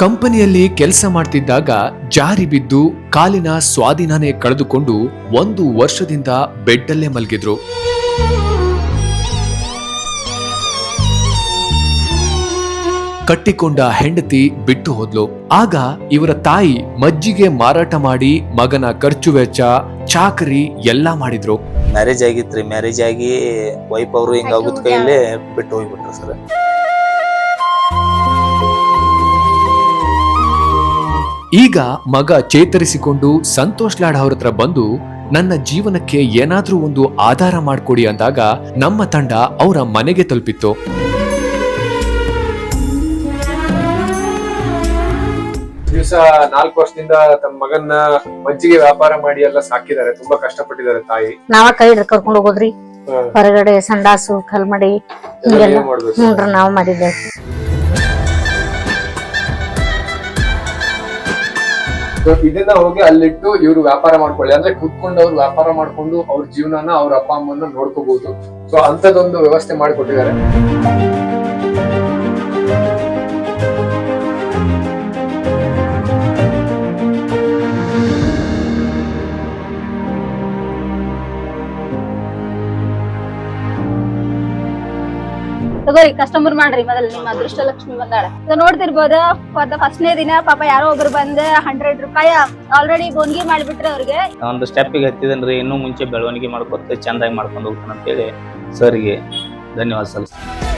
ಕಂಪನಿಯಲ್ಲಿ ಕೆಲಸ ಮಾಡ್ತಿದ್ದಾಗ ಜಾರಿ ಬಿದ್ದು ಕಾಲಿನ ಸ್ವಾಧೀನನೇ ಕಳೆದುಕೊಂಡು ಒಂದು ವರ್ಷದಿಂದ ಬೆಡ್ಡಲ್ಲೇ ಮಲಗಿದ್ರು. ಕಟ್ಟಿಕೊಂಡ ಹೆಂಡತಿ ಬಿಟ್ಟು ಹೋದ್ಲು. ಆಗ ಇವರ ತಾಯಿ ಮಜ್ಜಿಗೆ ಮಾರಾಟ ಮಾಡಿ ಮಗನ ಖರ್ಚು ವೆಚ್ಚ, ಚಾಕರಿ ಎಲ್ಲಾ ಮಾಡಿದ್ರು. ಮ್ಯಾರೇಜ್ ಆಗಿತ್ರಿ ಮ್ಯಾರೇಜ್ ಆಗಿ ವೈಫ್ ಅವರು ಹಿಂಗಾಗುತ್ತೆ ಕೈಲೇ ಬಿಟ್ಟು ಹೋಗ್ಬಿಟ್ರು ಸರ್. ಈಗ ಮಗ ಚೇತರಿಸಿಕೊಂಡು ಸಂತೋಷ್ ಲಾಡ್ ಅವ್ರ ಹತ್ರ ಬಂದು ನನ್ನ ಜೀವನಕ್ಕೆ ಏನಾದ್ರೂ ಒಂದು ಆಧಾರ ಮಾಡಿಕೊಡಿ ಅಂದಾಗ ನಮ್ಮ ತಂಡ ಅವರ ಮನೆಗೆ ತಲುಪಿತ್ತು. ದಿವಸ ನಾಲ್ಕು ವರ್ಷದಿಂದ ತಮ್ಮ ಮಗನ್ನ ಮಜ್ಜಿಗೆ ವ್ಯಾಪಾರ ಮಾಡಿ ಎಲ್ಲ ಸಾಕಿದ್ದಾರೆ. ತುಂಬಾ ಕಷ್ಟಪಟ್ಟಿದ್ದಾರೆ ತಾಯಿ. ನಾವ ಕೈ ಕರ್ಕೊಂಡು ಹೋಗೋದ್ರಿ. ಹೊರಗಡೆ ಸಂಡಾಸು ಕಲ್ಮಡಿ ಹಿಂಗೆಲ್ಲ ಮಾಡ್ಬೇಕು. ನಾವ್ ಮಾಡಿದ್ದೇವೆ. So, ಇದನ್ನ ಹೋಗಿ ಅಲ್ಲಿಟ್ಟು ಇವ್ರು ವ್ಯಾಪಾರ ಮಾಡ್ಕೊಳ್ಳಿ. ಅಂದ್ರೆ ಕುತ್ಕೊಂಡು ಅವ್ರು ವ್ಯಾಪಾರ ಮಾಡ್ಕೊಂಡು ಅವ್ರ ಜೀವನನ ಅವ್ರ ಅಪ್ಪ ಅಮ್ಮನ್ನ ನೋಡ್ಕೋಬಹುದು ಸೊ ಅಂತದೊಂದು ವ್ಯವಸ್ಥೆ ಮಾಡಿಕೊಟ್ಟಿದ್ದಾರೆ. ತಗೋರಿ ಕಸ್ಟಮರ್ ಮಾಡ್ರಿ ಮೊದಲು ನಿಮ್ಮ ಅದೃಷ್ಟ ಲಕ್ಷ್ಮಿ ಬಂದಾಳ. ಸೊ ನೋಡ್ತಿರ್ಬೋದ ಫಾರ್ ದ ಫಸ್ಟ್ನೇ ದಿನ ಪಾಪ ಯಾರೋ ಒಬ್ರು ಬಂದ ಹಂಡ್ರೆಡ್ ರೂಪಾಯಿ ಆಲ್ರೆಡಿ ಬೋನ್ಗಿ ಮಾಡಿಬಿಟ್ರೆ ಅವ್ರಿಗೆ. ಒಂದು ಸ್ಟೆಪ್ಪಿಗೆ ಹತ್ತಿದನ್ರಿ, ಇನ್ನೂ ಮುಂಚೆ ಬೆಳವಣಿಗೆ ಮಾಡ್ಕೊತ ಚಂದಾಗಿ ಮಾಡ್ಕೊಂಡು ಹೋಗ್ತಾನೆ ಅಂತೇಳಿ ಸರ್ಗೆ ಧನ್ಯವಾದ ಸಲ್ಲಿಸ್ತೀನಿ.